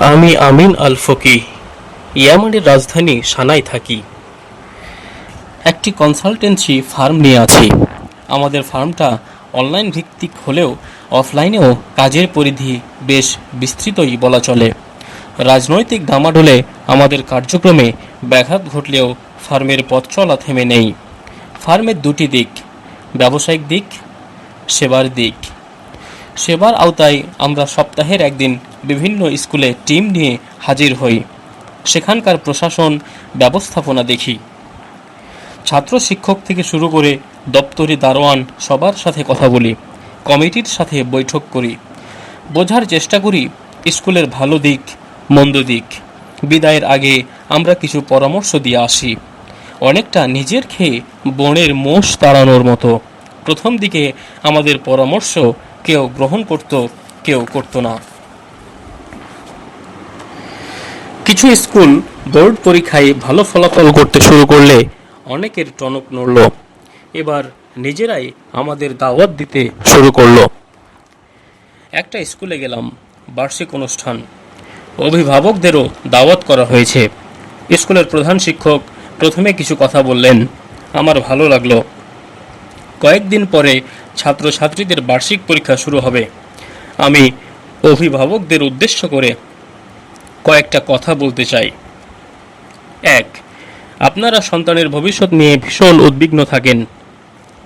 আমি আমিন আল ফকি, ইয়ামানের রাজধানী সানায় থাকি। একটি কনসালটেন্সি ফার্ম নিয়ে আছি। আমাদের ফার্মটা অনলাইন ভিত্তিক হলেও অফলাইনেও কাজের পরিধি বেশ বিস্তৃতই বলা চলে। রাজনৈতিক দামাডোলে আমাদের কার্যক্রমে ব্যাঘাত ঘটলেও ফার্মের পথ চলা থেমে নেই। ফার্মের দুটি দিক, ব্যবসায়িক দিক, সেবার দিক। সেবার আওতায় আমরা সপ্তাহের একদিন বিভিন্ন স্কুলে টিম নিয়ে হাজির হই। সেখানকার প্রশাসন ব্যবস্থাপনা দেখি। ছাত্র শিক্ষক থেকে শুরু করে দপ্তরি দারোয়ান সবার সাথে কথা বলি, কমিটির সাথে বৈঠক করি। বোঝার চেষ্টা করি, স্কুলের ভালো দিক, মন্দ দিক। বিদায়ের আগে আমরা কিছু পরামর্শ দিয়ে আসি। অনেকটা নিজের খেয়ে বনের মোষ তাড়ানোর মতো। প্রথম দিকে আমাদের পরামর্শ কেউ গ্রহণ করত, কেউ করতো না। কিছু স্কুল বোর্ড পরীক্ষায় ভালো ফলাফল করতে শুরু করলে অনেকের টনক নড়ল। এবার নিজেরাই আমাদের দাওয়াত দিতে শুরু করল। একটা স্কুলে গেলাম, বার্ষিক অনুষ্ঠান। অভিভাবকদেরও দাওয়াত করা হয়েছে। স্কুলের প্রধান শিক্ষক প্রথমে কিছু কথা বললেন। আমার ভালো লাগল। কয়েকদিন পরে ছাত্রছাত্রীদের বার্ষিক পরীক্ষা শুরু হবে। আমি অভিভাবকদের উদ্দেশ্য করে কয়েকটা কথা বলতে চাই। এক, আপনারা সন্তানের ভবিষ্যৎ নিয়ে ভীষণ উদ্বিগ্ন থাকেন।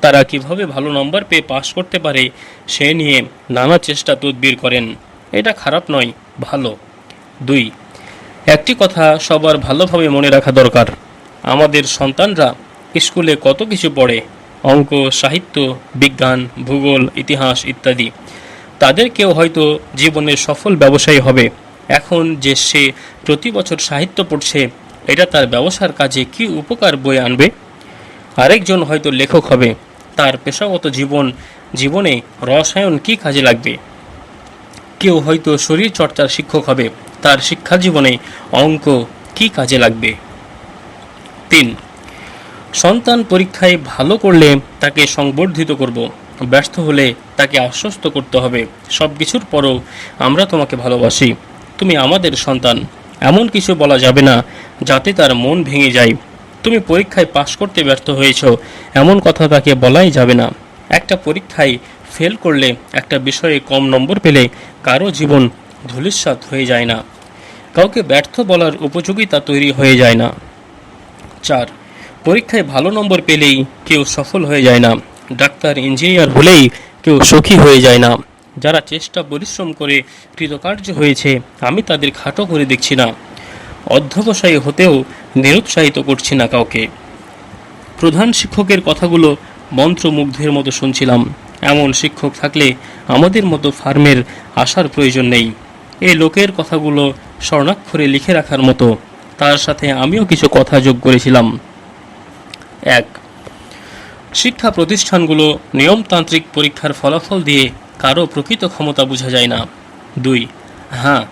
তারা কীভাবে ভালো নম্বর পেয়ে পাশ করতে পারে সে নিয়ে নানা চেষ্টা তদবির করেন। এটা খারাপ নয়, ভালো। দুই, একটি কথা সবার ভালোভাবে মনে রাখা দরকার। আমাদের সন্তানরা স্কুলে কত কিছু পড়ে অঙ্ক, সাহিত্য, বিজ্ঞান, ভূগোল, ইতিহাস ইত্যাদি। তাদের কেউ হয়তো জীবনে সফল ব্যবসায়ী হবে। এখন যে সে প্রতি বছর সাহিত্য পড়ছে, এটা তার ব্যবসার কাজে কি উপকার বয়ে আনবে? আরেকজন হয়তো লেখক হবে। তার পেশাগত জীবন, জীবনে রসায়ন কি কাজে লাগবে? কেউ হয়তো শরীর চর্চার শিক্ষক হবে। তার শিক্ষা জীবনে অঙ্ক কি কাজে লাগবে? তিন সন্তান পরীক্ষায় ভালো করলে তাকে সংবর্ধিত করব। ব্যর্থ হলে তাকে আশ্বস্ত করতে হবে। সব কিছুর পরও আমরা তোমাকে ভালোবাসি। তুমি আমাদের সন্তান। এমন কিছু বলা যাবে না যাতে তার মন ভেঙে যায়। তুমি পরীক্ষায় পাশ করতে ব্যর্থ হয়েছ। এমন কথা তাকে বলাই যাবে না। একটা পরীক্ষায় ফেল করলে একটা বিষয়ে কম নম্বর পেলে কারও জীবন ধূলিসাৎ হয়ে যায় না। কাউকে ব্যর্থ বলার উপযোগিতা তৈরি হয়ে যায় না। চার পরীক্ষায় ভালো নম্বর পেলেই কেউ সফল হয়ে যায় না। ডাক্তার, ইঞ্জিনিয়ার হলেই কেউ সুখী হয়ে যায় না। যারা চেষ্টা, পরিশ্রম করে কৃতকার্য হয়েছে, আমি তাদের খাটো করে দেখছি না। অধ্যবসায়ী হতেও নিরুৎসাহিত করছি না কাউকে। প্রধান শিক্ষকের কথাগুলো মন্ত্রমুগ্ধের মতো শুনছিলাম। এমন শিক্ষক থাকলে আমাদের মতো ফার্মের আসার প্রয়োজন নেই। এই লোকের কথাগুলো স্বর্ণাক্ষরে লিখে রাখার মতো। তার সাথে আমিও কিছু কথা যোগ করেছিলাম। এক। শিক্ষা প্রতিষ্ঠানগুলো নিয়মতান্ত্রিক পরীক্ষার ফলাফল দিয়ে কারও প্রকৃত ক্ষমতা বোঝা যায় না। দুই হ্যাঁ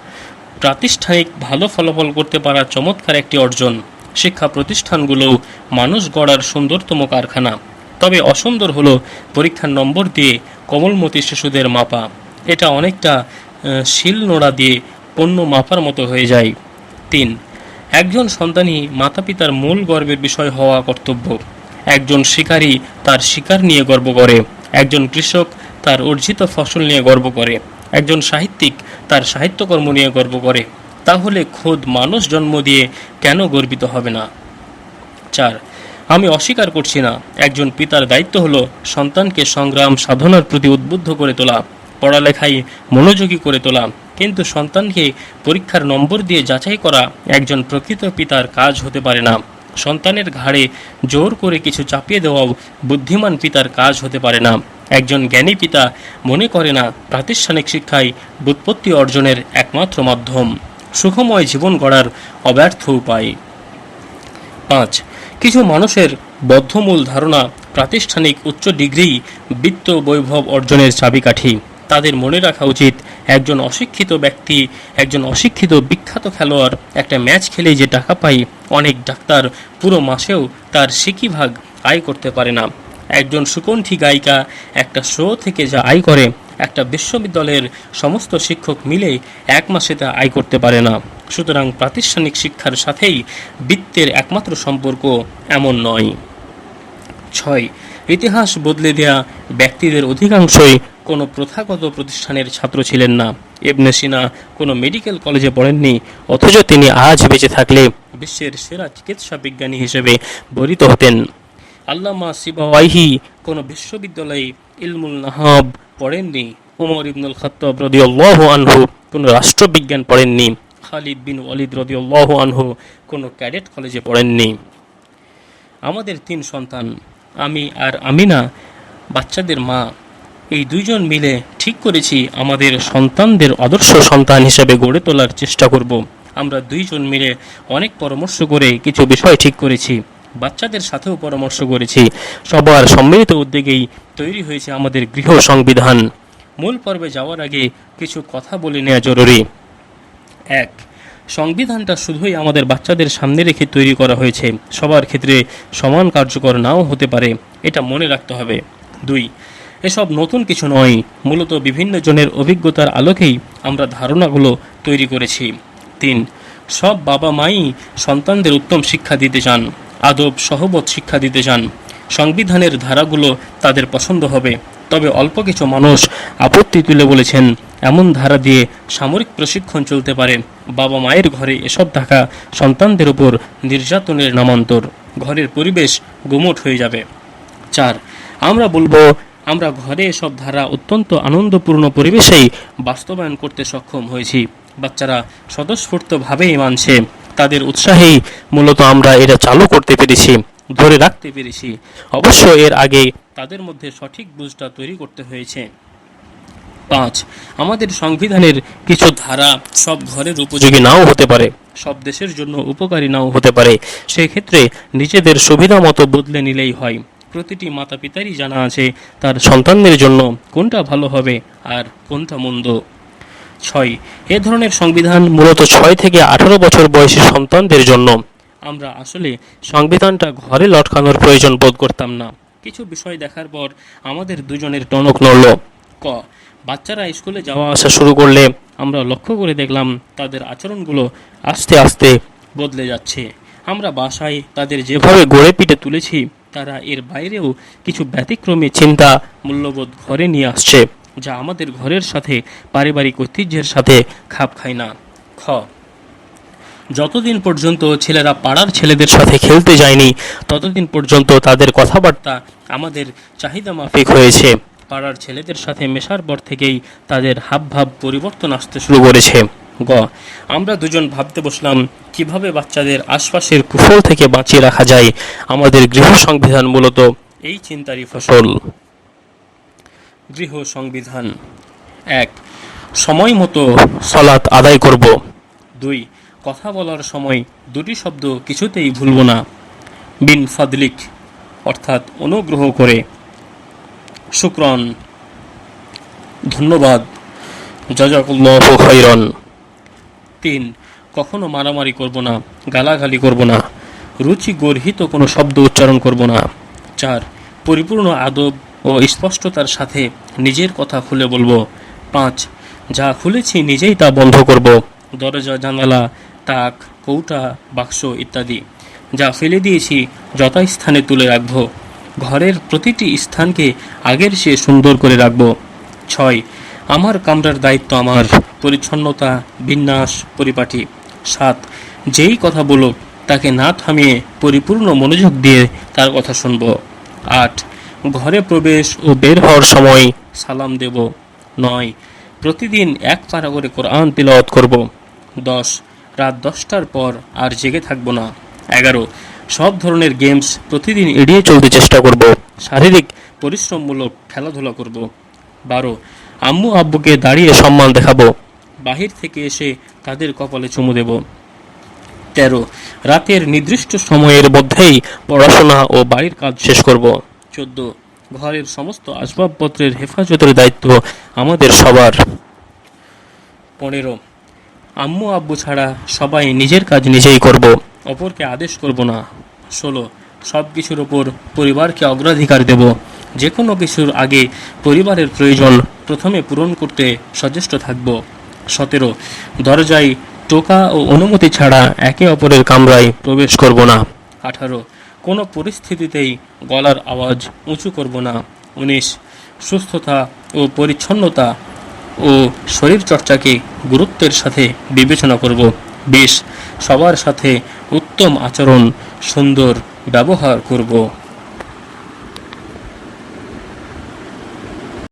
প্রাতিষ্ঠানিক ভালো ফলাফল করতে পারা চমৎকার একটি অর্জন। শিক্ষা প্রতিষ্ঠানগুলো মানুষ গড়ার সুন্দরতম কারখানা। তবে অসুন্দর হলো পরীক্ষার নম্বর দিয়ে কোমলমতি শিশুদের মাপা। এটা অনেকটা শিল নোড়া দিয়ে পণ্য মাপার মতো হয়ে যায়। তিন একজন সন্তানই মাতা পিতার মূল গর্বের বিষয় হওয়া কর্তব্য। একজন শিকারী তার শিকার নিয়ে গর্ব করে। একজন কৃষক তার অর্জিত ফসল নিয়ে গর্ব করে। একজন সাহিত্যিক তার সাহিত্যকর্ম নিয়ে গর্ব করে। তাহলে খোদ মানুষ জন্ম দিয়ে কেন গর্বিত হবে না? চার, আমি অস্বীকার করছি না। একজন পিতার দায়িত্ব হলো সন্তানকে সংগ্রাম সাধনার প্রতি উদ্বুদ্ধ করে তোলা, পড়ালেখায় মনোযোগী করে তোলা। কিন্তু সন্তানকে পরীক্ষার নম্বর দিয়ে যাচাই করা একজন প্রকৃত পিতার কাজ হতে পারে না। সন্তানের ঘাড়ে জোর করে কিছু চাপিয়ে দেওয়াও বুদ্ধিমান পিতার কাজ হতে পারে না। একজন জ্ঞানী পিতা মনে করে না, প্রাতিষ্ঠানিক শিক্ষাই বুৎপত্তি অর্জনের একমাত্র মাধ্যম। সুখময় জীবন গড়ার অব্যর্থ উপায়। পাঁচ, কিছু মানুষের বদ্ধমূল ধারণা প্রাতিষ্ঠানিক উচ্চ ডিগ্রি বিত্ত বৈভব অর্জনের চাবিকাঠি। তাদের মনে রাখা উচিত একজন অশিক্ষিত ব্যক্তি, একজন অশিক্ষিত বিখ্যাত খেলোয়াড় একটা ম্যাচ খেলে যে টাকা পায়, অনেক ডাক্তার পুরো মাসেও তার সিকি ভাগ আয় করতে পারে না। একজন সুকণ্ঠী গায়িকা, একটা শো থেকে যা আয় করে, একটা বিশ্ববিদ্যালয়ের সমস্ত শিক্ষক মিলে এক মাসে তা আয় করতে পারে না। সুতরাং প্রাতিষ্ঠানিক শিক্ষার সাথেই বৃত্তের একমাত্র সম্পর্ক এমন নয়। ছয়, ইতিহাস বদলে দেয়া ব্যক্তিদের অধিকাংশই কোনো প্রথাগত প্রতিষ্ঠানের ছাত্র ছিলেন না। এবনে সিনা কোনো মেডিকেল কলেজে পড়েননি, অথচ তিনি আজ বেঁচে থাকলে বিশ্বের সেরা চিকিৎসা বিজ্ঞানী হিসেবে বরিত হতেন। আল্লামা সিবাওয়াইহি কোনো বিশ্ববিদ্যালয়ে ইলমুল নাহাব পড়েননি। উমর ইবনুল খত্তাব রদিয়াল্লাহু আনহু কোনো রাষ্ট্রবিজ্ঞান পড়েননি। খালিদ বিন ওয়ালিদ রদিয়াল্লাহু আনহু কোনো ক্যাডেট কলেজে পড়েননি। আমাদের তিন সন্তান, আমি আর আমিনা, বাচ্চাদের মা। এই দুইজন মিলে ঠিক করেছি আমাদের সন্তানদের আদর্শ সন্তান হিসেবে গড়ে তোলার চেষ্টা করব। আমরা দুইজন মিলে অনেক পরামর্শ করে কিছু বিষয় ঠিক করেছি, বাচ্চাদের সাথেও পরামর্শ করেছি। সবার সম্মিলিত উদ্যোগেই তৈরি হয়েছে আমাদের গৃহ সংবিধান। মূল পর্বে যাওয়ার আগে কিছু কথা বলে নেওয়া জরুরি। এক, সংবিধানটা শুধুই আমাদের বাচ্চাদের সামনে রেখে তৈরি করা হয়েছে। সবার ক্ষেত্রে সমান কার্যকর নাও হতে পারে, এটা মনে রাখতে হবে। দুই এসব নতুন কিছু নয়। মূলত বিভিন্ন জনের অভিজ্ঞতার আলোকেই আমরা ধারণাগুলো তৈরি করেছি। তিন, সব বাবা মাই সন্তানদের উত্তম শিক্ষা দিতে চান, আদব, সহবত শিক্ষা দিতে চান। সংবিধানের ধারাগুলো তাদের পছন্দ হবে। তবে অল্প কিছু মানুষ আপত্তি তুলে বলেছেন, এমন ধারা দিয়ে সামরিক প্রশিক্ষণ চলতে পারে। বাবা মায়ের ঘরে এসব থাকা সন্তানদের উপর নির্যাতনের নামান্তর। ঘরের পরিবেশ গুমট হয়ে যাবে। চার, আমরা বলব আমরা ঘরে এসব ধারা অত্যন্ত আনন্দপূর্ণ পরিবেশেই বাস্তবায়ন করতে সক্ষম হয়েছি। বাচ্চারা স্বতঃস্ফূর্তভাবেই মানছে। তাদের উৎসাহেই মূলত আমরা এটা চালু করতে পেরেছি, ধরে রাখতে পেরেছি। অবশ্য এর আগে তাদের মধ্যে সঠিক বুঝটা তৈরি করতে হয়েছে। পাঁচ, আমাদের সংবিধানের কিছু ধারা সব ঘরের উপযোগী নাও হতে পারে, সব দেশের জন্য উপকারী নাও হতে পারে। সেই ক্ষেত্রে নিজেদের সুবিধা মতো বদলে নিলেই হয়। প্রতিটি মাতা পিতারই জানা আছে তার সন্তানদের জন্য কোনটা ভালো হবে আর কোনটা মন্দ। ছয়, এ ধরনের সংবিধান মূলত ছয় থেকে আঠারো বছর বয়সী সন্তানদের জন্য। আমরা আসলে সংবিধানটা ঘরে লটকানোর প্রয়োজন বোধ করতাম না। কিছু বিষয় দেখার পর আমাদের দুজনের টনক নড়ল। ক, বাচ্চারা স্কুলে যাওয়া আসা শুরু করলে আমরা লক্ষ্য করে দেখলাম তাদের আচরণগুলো আস্তে আস্তে বদলে যাচ্ছে। আমরা বাসায় তাদের যেভাবে গড়ে পিটে তুলেছি তারা এর বাইরেও কিছু ব্যতিক্রমী চিন্তা মূল্যবোধ ঘরে নিয়ে আসছে, যা আমাদের ঘরের সাথে, পারিবারিক ঐতিহ্যের সাথে খাপ খায় না। খ। যতদিন পর্যন্ত ছেলেরা পাড়ার ছেলেদের সাথে খেলতে যায়নি, ততদিন পর্যন্ত তাদের কথাবার্তা আমাদের চাহিদা মাফিক হয়েছে। পাড়ার ছেলেদের সাথে মেশার পর থেকেই তাদের হাবভাব পরিবর্তন আসতে শুরু করেছে। গ, আমরা দুজন ভাবতে বসলাম, কীভাবে বাচ্চাদের আশপাশের কুফল থেকে বাঁচিয়ে রাখা যায়? আমাদের গৃহ সংবিধান মূলত এই চিন্তারই ফসল। গৃহ সংবিধান। এক, সময় মতো সলাৎ আদায় করব। দুই, কথা বলার সময় দুটি শব্দ কিছুতেই ভুলব না। বিন ফাদলিক, অর্থাৎ অনুগ্রহ করে। শুক্রন। ধন্যবাদ। জাজাকুল্লাহ খৈরন তিন কখনো মারামারি করব না, গালাগালি করব না, রুচি গর্হিত কোনো শব্দ উচ্চারণ করব না। চার, পরিপূর্ণ আদব ও স্পষ্টতার সাথে নিজের কথা খুলে বলব। পাঁচ, যা খুলেছি নিজেই তা বন্ধ করব। দরজা, জানালা, তাক, কৌটা, বাক্স ইত্যাদি, যা ফেলে দিয়েছি যথাস্থানে তুলে রাখব। ঘরের প্রতিটি স্থানকে আগের চেয়ে সুন্দর করে রাখব। ছয় আমার কামরার দায়িত্ব আমার। পরিচ্ছন্নতা, বিন্যাস, পরিপাটি। সাত, যেই কথা বলুক তাকে না থামিয়ে পরিপূর্ণ মনোযোগ দিয়ে তার কথা শুনব। আট, ঘরে প্রবেশ ও বের হওয়ার সময় সালাম দেব। নয়, প্রতিদিন এক পারা করে কোরআন তিলাওয়াত করব। দশ, রাত দশটার পর আর জেগে থাকব না। এগারো, সব ধরনের গেমস প্রতিদিন এড়িয়ে চলতে চেষ্টা করব। শারীরিক পরিশ্রমমূলক খেলাধুলা করব। বারো আম্মু আব্বুকে দাঁড়িয়ে সম্মান দেখাবো। বাহির থেকে এসে তাদের কপালে চুমু দেব। তেরো, রাতের নির্দিষ্ট সময়ের মধ্যেই পড়াশোনা ও বাড়ির কাজ শেষ করব। চোদ্দ, ঘরের সমস্ত আসবাবপত্রের হেফাজতের দায়িত্ব আমাদের সবার। পনেরো, আম্মু আব্বু ছাড়া সবাই নিজের কাজ নিজেই করব, অপরকে আদেশ করব না। ষোলো সব কিছুর ওপর পরিবারকে অগ্রাধিকার দেব। যে কোনো কিছুর আগে পরিবারের প্রয়োজন প্রথমে পূরণ করতে সচেষ্ট থাকব। সতেরো, দরজায় টোকা ও অনুমতি ছাড়া একে অপরের কামরায় প্রবেশ করব না। আঠারো, কোনো পরিস্থিতিতেই গলার আওয়াজ উঁচু করব না। উনিশ, সুস্থতা ও পরিচ্ছন্নতা ও শরীরচর্চাকে গুরুত্বের সাথে বিবেচনা করব। বিশ, সবার সাথে উত্তম আচরণ, সুন্দর ব্যবহার করব।